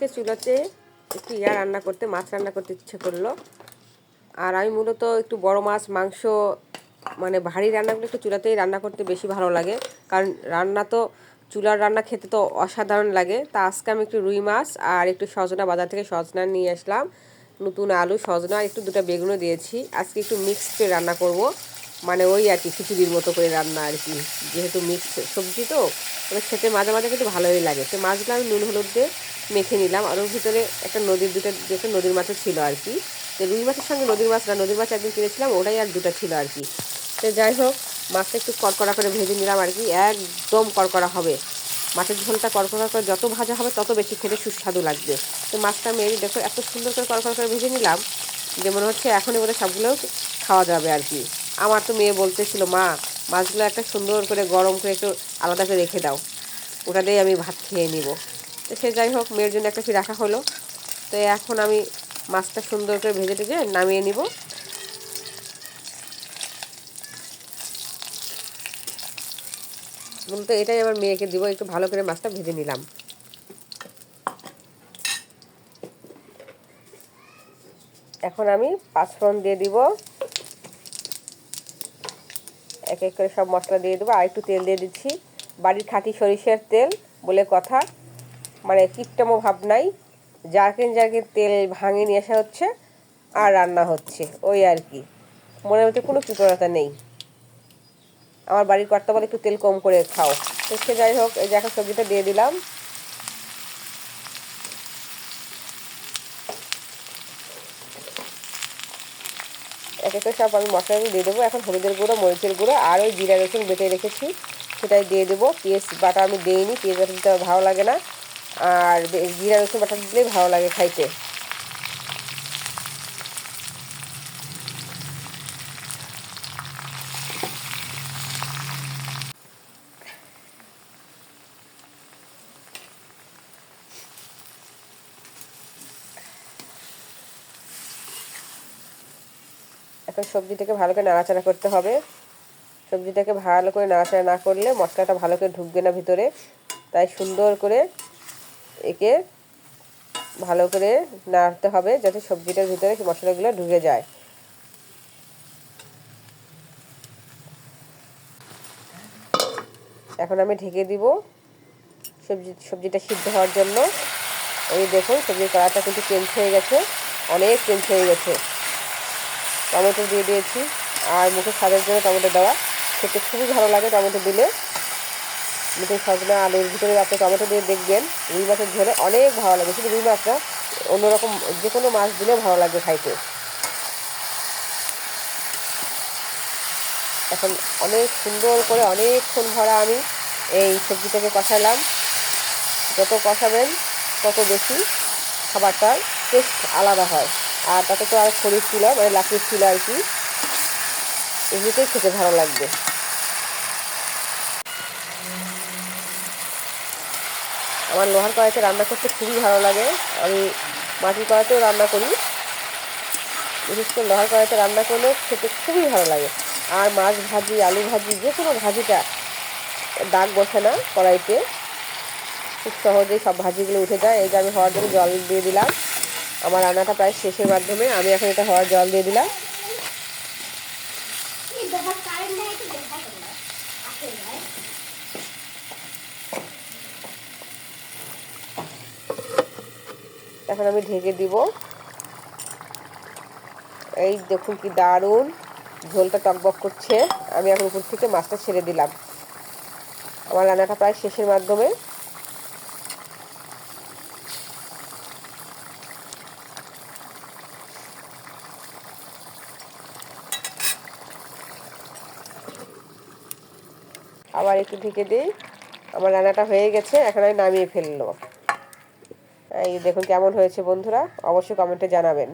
আজকে চুলাতে একটু ইয়া রান্না করতে, মাছ রান্না করতে ইচ্ছে করল। আর আমি মূলত একটু বড় মাছ, মাংস মানে ভারী রান্নাগুলো একটু চুলাতেই রান্না করতে বেশি ভালো লাগে। কারণ রান্না তো, চুলার রান্না খেতে তো অসাধারণ লাগে। তা আজকে আমি একটু রুই মাছ আর একটু সজনা, বাজার থেকে সজনা নিয়ে আসলাম। নতুন আলু, সজনা একটু দুটো বেগুনও দিয়েছি। আজকে একটু মিক্সড রান্না করব। মানে ওই আর কি খিচুড়ির মতো করে রান্না আর কি, যেহেতু মিক্স সবজি তো ওটা খেতে মাঝে মাঝে কিন্তু ভালোই লাগে। তো মাছগুলো আমি নুন হলুদ দিয়ে মেখে নিলাম, আর ওর ভিতরে একটা নদীর দুটো দুটো নদীর মাছও ছিল আর কি, তো রুই মাছের সঙ্গে নদীর মাছ না নদীর মাছ একদিন কিনেছিলাম, ওটাই আর দুটো ছিল আর কি। তো যাই হোক, মাছটা একটু কড়কড়া করে ভেজে নিলাম আর কি, একদম কড়কড়া হবে। মাছের ঝোলটা কড়কড়া করে যত ভাজা হবে তত বেশি খেতে সুস্বাদু লাগবে। তো মাছটা এই দেখো, এত সুন্দর করে কড়কড়া করে ভেজে নিলাম, যে মনে হচ্ছে এখনই বোধহয় সবগুলো খাওয়া যাবে আর কি। আমার তো মেয়ে বলতেছিল, মা, মাছগুলো একটা সুন্দর করে গরম করে একটু আলাদা করে রেখে দাও। ওটা দিয়ে আমি ভাত খেয়ে নিব। তো সে যাই হোক, মেয়ের জন্য একটা কি রাখা হলো। তো এখন আমি মাছটা সুন্দর করে ভেজে টেজে নামিয়ে নিব। বলতে এটাই আমার মেয়েকে দিব, একটু ভালো করে মাছটা ভেজে নিলাম। এখন আমি পাঁচফোড়ন দিয়ে দিব। এক এক করে সব মশলা দিয়ে দেবো। আর একটু তেল দিয়ে দিচ্ছি। বাড়ির খাঁটি সরিষার তেল বলে কথা। মানে কীটটামো ভাব নাই। জারকিন জারকিন তেল ভাঙে নিয়ে আসা হচ্ছে আর রান্না হচ্ছে। ওই আর কি। মনের মধ্যে কোনো কৃপণতা নেই। আমার বাড়ির কর্তা বলে একটু তেল কম করে খাও। তো সে যাই হোক, এই যে এখন সবজিটা দিয়ে দিলাম। এক একটা সব আমি মশলাগুলো দিয়ে দেবো। এখন হলুদের গুঁড়ো, মরিচের গুঁড়ো আর ওই জিরা রসুন বেটে রেখেছি। সেটাই দিয়ে দেবো। পেঁয়াজ বাটা আমি দিইনি, পেঁয়াজ বাটা দিতে আমার ভালো লাগে না। আর জিরা রসুন বাটা দিলেই ভালো লাগে খাইতে। এখন সবজিটাকে ভালো করে নাড়াচাড়া করতে হবে। সবজিটাকে ভালো করে নাড়াচাড়া না করলে মশলাটা ভালো করে ঢুকবে না ভিতরে। তাই সুন্দর করে একে ভালো করে নাড়তে হবে যাতে সবজিটার ভিতরে মশলাগুলো ঢুকে যায়। এখন আমি ঢেকে দিব সবজি, সবজিটা সিদ্ধ হওয়ার জন্য। এই দেখুন, সবজির কালারটা কিন্তু চেঞ্জ হয়ে গেছে, অনেক চেঞ্জ হয়ে গেছে। টমেটো দিয়ে দিয়েছি। আর মুখে স্বাদের জন্য টমেটো দেওয়া। খেতে খুবই ভালো লাগে টমেটো দিলে। মুখে সজনা আলুর ভিতরে আপনি টমেটো দিয়ে দেখবেন, রুই মাছের ঝোলে অনেক ভালো লাগে। শুধু রুই মাছটা, অন্যরকম যে কোনো মাছ দিলে ভালো লাগে খাইতে। এখন অনেক সুন্দর করে অনেকক্ষণ ভরা আমি এই সবজিটাকে কষালাম। যত কষাবেন, তত বেশি খাবারটার টেস্ট আলাদা হয়। আর তাতে তো আর খড়ির চুলা মানে লাকড়ির চুলা আর কি। এমনিতেই খেতে ভালো লাগবে। আমার লোহার কড়াইতে রান্না করতে খুবই ভালো লাগে। আমি মাটির কড়াইতেও রান্না করি। বিশেষ করে লোহার কড়াইতে রান্না করলে খেতে খুবই ভালো লাগে। আর মাছ ভাজি, আলু ভাজি, যে কোনো ভাজিটা দাগ বসে না কড়াইতে। খুব সহজেই সব ভাজিগুলো উঠে যায়। এই যে আমি হওয়ার জন্য জল দিয়ে দিলাম। আমার রান্নাটা প্রায় শেষের মাধ্যমে। আমি এখন এটা হওয়ার জল দিয়ে দিলাম। এখন আমি ঢেকে দিব। এই দেখুন কি দারুণ। ঝোলটা টকবক করছে। আমি এখন উপর থেকে মাছটা ছেড়ে দিলাম। আমার রান্নাটা প্রায় শেষের মাধ্যমে। আবার একটু ঢেকে দিই। আমার রান্নাটা হয়ে গেছে, এখন আমি নামিয়ে ফেলল এই দেখুন কেমন হয়েছে বন্ধুরা, অবশ্যই কমেন্টে জানাবেন।